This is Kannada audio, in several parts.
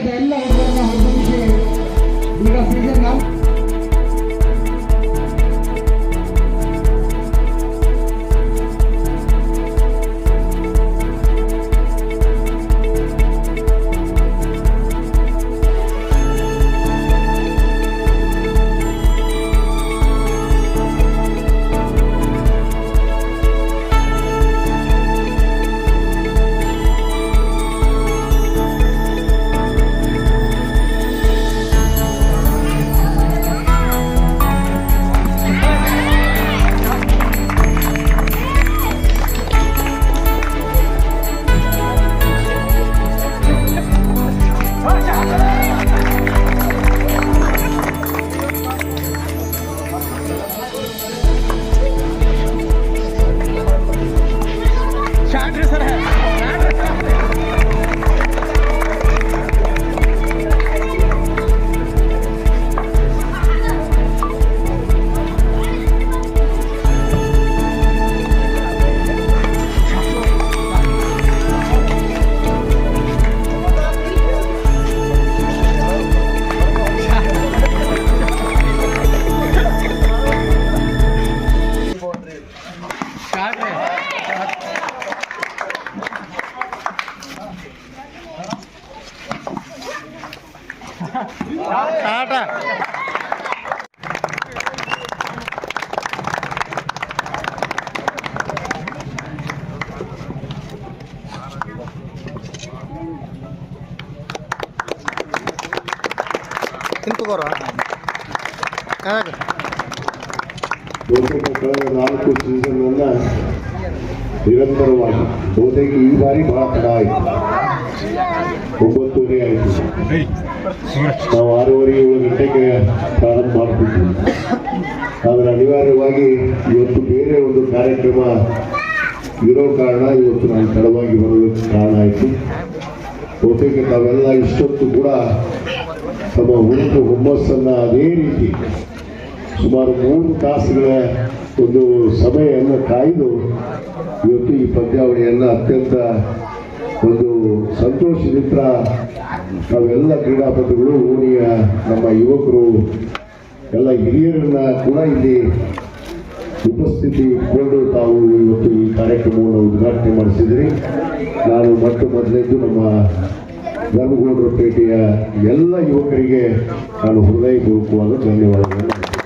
ಇರ್ತಕ್ಕಂಥ ಎಲ್ಲ ಹುಡುಗರನ್ನ ಹೊರತುಪಡಿಸಿ ಈಗ ಸೀಸನ್ ನಾವು ತಿಂತುಕೋರ ಕಾಗ ಬಹುತೇಕ ಕಳೆದ ನಾಲ್ಕು ಸೀಸನ್ನ ನಿರಂತರವಾಗಿ. ಬಹುತೇಕ ಈ ಬಾರಿ ಬಹಳ ತಡ ಆಯಿತು. ಒಂಬತ್ತುವರೆ ಆಯಿತು ನಾವು ಆರೂವರೆ ಏಳು ಗಂಟೆಗೆ ಪ್ರಾರಂಭ ಮಾಡ್ತಿದ್ವಿ. ಆದರೆ ಅನಿವಾರ್ಯವಾಗಿ ಇವತ್ತು ಬೇರೆ ಒಂದು ಕಾರ್ಯಕ್ರಮ ಇರೋ ಕಾರಣ ಇವತ್ತು ನಾನು ತಡವಾಗಿ ಬರೋದಕ್ಕೆ ಕಾರಣ ಆಯಿತು. ಬಹುತೇಕ ತಾವೆಲ್ಲ ಇಷ್ಟೊತ್ತು ಕೂಡ ತಮ್ಮ ಹುರುಪು ಹುಮ್ಮಸ್ಸನ್ನು ಅದೇ ರೀತಿ ಸುಮಾರು ಮೂರು ತಾಸುಗಳ ಒಂದು ಸಮಯವನ್ನು ಕಾಯ್ದು ಇವತ್ತು ಈ ಪಂದ್ಯಾವಳಿಯನ್ನು ಅತ್ಯಂತ ಒಂದು ಸಂತೋಷದಿಂದ ನಾವೆಲ್ಲ ಕ್ರೀಡಾಪಟುಗಳು, ಓಣಿಯ ನಮ್ಮ ಯುವಕರು, ಎಲ್ಲ ಹಿರಿಯರನ್ನ ಕೂಡ ಇಲ್ಲಿ ಉಪಸ್ಥಿತಿ ಇಟ್ಕೊಂಡು ತಾವು ಇವತ್ತು ಈ ಕಾರ್ಯಕ್ರಮವನ್ನು ಉದ್ಘಾಟನೆ ಮಾಡಿಸಿದ್ರಿ. ನಾನು ಮೊಟ್ಟ ಮೊದಲೇದು ನಮ್ಮ ಧರ್ಮಗೌಡರ ಪೇಟೆಯ ಎಲ್ಲ ಯುವಕರಿಗೆ ನಾನು ಹೃದಯಪೂರ್ವಕವಾದ ಧನ್ಯವಾದಗಳನ್ನು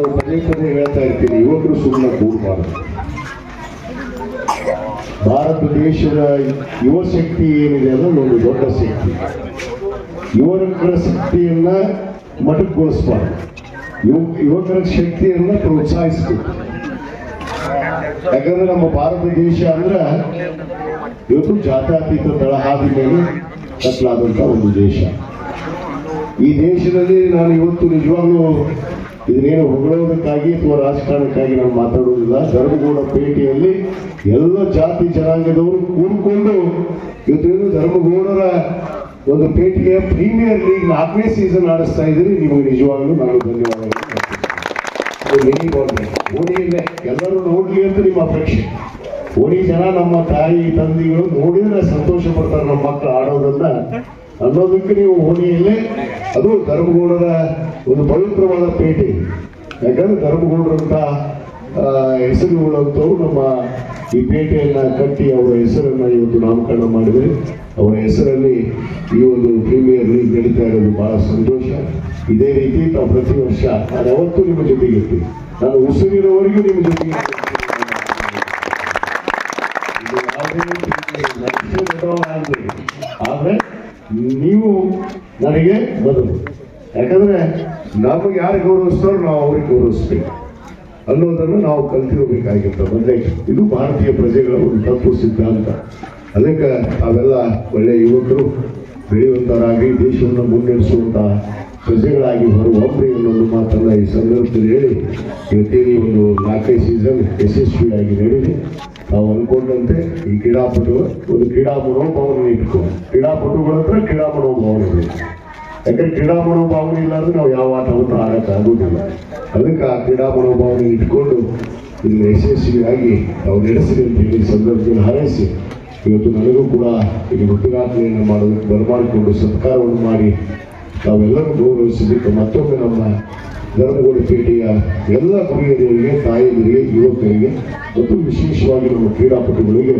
ನಾನು ಪದೇ ಪದೇ ಹೇಳ್ತಾ ಇರ್ತೀನಿ. ಯುವಕರು ಸುಮ್ಮನೆ ಕೂಡಬಾರದು ಭಾರತ ದೇಶದ ಯುವ ಶಕ್ತಿ ಏನಿದೆ ಅನ್ನೋದು ಒಂದು ದೊಡ್ಡ ಶಕ್ತಿ. ಯುವಕರ ಶಕ್ತಿಯನ್ನ ಮಟಕ್ಗೊಳಿಸಬಾರ್ದು. ಯುವ, ಯುವಕರ ಶಕ್ತಿಯನ್ನ ಪ್ರೋತ್ಸಾಹಿಸಬೇಕು. ಯಾಕಂದ್ರೆ ನಮ್ಮ ಭಾರತ ದೇಶ ಅಂದ್ರೆ ಇವತ್ತು ಜಾತ್ಯತೀತ ತಳಹಾದಿ ಮೇಲೆ ಕತ್ಲಾದಂತ ಒಂದು ದೇಶ. ಈ ದೇಶದಲ್ಲಿ ನಾನು ಇವತ್ತು ನಿಜವಾಗ್ಲೂ ಇದನ್ನೇನು ಹೊಗಳೋದಕ್ಕಾಗಿ ಅಥವಾ ರಾಜಕಾರಣಕ್ಕಾಗಿ ನಾನು ಮಾತಾಡೋದಿಲ್ಲ ಧರ್ಮಗೌಡ ಪೇಟೆಯಲ್ಲಿ ಎಲ್ಲ ಜಾತಿ ಜನಾಂಗದವರು ಕೂಡಿಕೊಂಡು ಇವತ್ತೇನು ಧರ್ಮಗೌಡರ ಒಂದು ಪೇಟೆಯ ಪ್ರೀಮಿಯರ್ ಲೀಗ್ ನಾಲ್ಕನೇ ಸೀಸನ್ ಆಡಿಸ್ತಾ ಇದ್ದೀರಿ. ನಿಮಗೆ ನಿಜವಾಗ್ಲೂ ನಾನು ಧನ್ಯವಾದಗಳು. ಓಣಿಯಲ್ಲೇ ಎಲ್ಲರೂ ನೋಡ್ಲಿ ಅಂತ ನಿಮ್ಮ ಅಪೇಕ್ಷೆ. ಓಣಿ ಜನ ನಮ್ಮ ತಾಯಿ ತಂದೆಗಳು ನೋಡಿದ್ರೆ ಸಂತೋಷ ಪಡ್ತಾರೆ ನಮ್ಮ ಮಕ್ಕಳು ಆಡೋದನ್ನ ಅನ್ನೋದಕ್ಕೆ ನೀವು ಹೋಣಿಯಲ್ಲಿ ಅದು ಧರ್ಮಗೌಡರ ಒಂದು ಪವಿತ್ರವಾದ ಪೇಟೆ. ಯಾಕಂದ್ರೆ ಧರ್ಮಗೌಡರಂತ ಹೆಸರುಗಳಂತವು ನಮ್ಮ ಈ ಪೇಟೆಯನ್ನ ಕಟ್ಟಿ ಅವರ ಹೆಸರನ್ನ ಇವತ್ತು ನಾಮಕರಣ ಮಾಡಿದ್ರೆ, ಅವರ ಹೆಸರಲ್ಲಿ ಈ ಒಂದು ಪ್ರೀಮಿಯರ್ ಲೀಗ್ ನಡೀತಾ ಇರೋದು ಬಹಳ ಸಂತೋಷ. ಇದೇ ರೀತಿ ನಾವು ಪ್ರತಿ ವರ್ಷ, ನಾನು ಯಾವತ್ತೂ ನಿಮ್ಮ ಜೊತೆಗೆ ಇರ್ತೀನಿ. ನಾನು ಉಸಿರಿನವರೆಗೂ ನಿಮ್ಮ ಜೊತೆಗೆ ಆದ್ರೆ ನೀವು ನನಗೆ ಬದಲು ಯಾಕಂದ್ರೆ ನಮಗೆ ಯಾರು ಗೌರವಿಸ್ತಾರೋ ನಾವು ಅವ್ರಿಗೆ ಗೌರವಿಸ್ಬೇಕು. ಅನ್ನೋದನ್ನು ನಾವು ಕಲ್ತಿರಬೇಕಾಗಿತ್ತು. ಮೊದಲೇ ಇದು ಭಾರತೀಯ ಪ್ರಜೆಗಳ ಒಂದು ತತ್ವ ಸಿದ್ಧಾಂತ. ಅದಕ್ಕೆ ಅವೆಲ್ಲ ಒಳ್ಳೆಯ ಯುವಕರು ಬೆಳೆಯುವಂತರಾಗಿ ದೇಶವನ್ನು ಮುನ್ನಡೆಸುವಂತ ಪ್ರಜೆಗಳಾಗಿ ಹೊರಹೊಮ್ಮಿ ಅನ್ನೊಂದು ಮಾತ್ರ ಈ ಸಂದರ್ಭದಲ್ಲಿ ಹೇಳಿ ಇವತ್ತೇನು ಒಂದು ನಾಲ್ಕೈದು ಸೀಸನ್ ಯಶಸ್ವಿಯಾಗಿ ನಡೆದಿದೆ. ನಾವು ಅಂದ್ಕೊಂಡಂತೆ ಈ ಕ್ರೀಡಾಪಟು, ಒಂದು ಕ್ರೀಡಾ ಮನೋಭಾವನೆ ಇಟ್ಕೊಂಡು ಕ್ರೀಡಾಪಟುಗಳ ಹತ್ರ ಕ್ರೀಡಾ ಮನೋಭಾವನೆ ಬೇಕು ಯಾಕಂದ್ರೆ ಕ್ರೀಡಾ ಮನೋಭಾವನೆ ಇಲ್ಲಾಂದ್ರೆ ನಾವು ಯಾವ ಆಟವನ್ನು ಆಡಕ್ಕೆ ಆಗೋದಿಲ್ಲ ಅದಕ್ಕೆ ಆ ಕ್ರೀಡಾ ಮನೋಭಾವನೆ ಇಟ್ಕೊಂಡು ಇಲ್ಲಿ ಯಶಸ್ವಿಯಾಗಿ ನಾವು ನಡೆಸಿದೆ ಅಂತ ಹೇಳಿ ಸಂದರ್ಭದಲ್ಲಿ ಹಾರೈಸಿ, ಇವತ್ತು ನನಗೂ ಕೂಡ ಇಲ್ಲಿ ಹುಟ್ಟುಗಾತ್ರೆಯನ್ನು ಮಾಡೋದಕ್ಕೆ ಬರಮಾಡಿಕೊಂಡು ಸತ್ಕಾರವನ್ನು ಮಾಡಿ ತಾವೆಲ್ಲರೂ ಗೌರವಿಸಬೇಕು ಮತ್ತೊಮ್ಮೆ ನಮ್ಮ ಧರ್ಮಗೋಡಪೇಟೆಯ ಎಲ್ಲ ಹುಡುಗಿಯರಿಗೆ ತಾಯಿಯರಿಗೆ, ಯುವಕರಿಗೆ, ಮತ್ತು ವಿಶೇಷವಾಗಿ ನಮ್ಮ ಕ್ರೀಡಾಪಟುಗಳಿಗೆ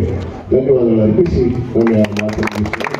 ಧನ್ಯವಾದಗಳು ಅರ್ಪಿಸಿ ನನ್ನ ಮುಗಿಸ್ತೇನೆ.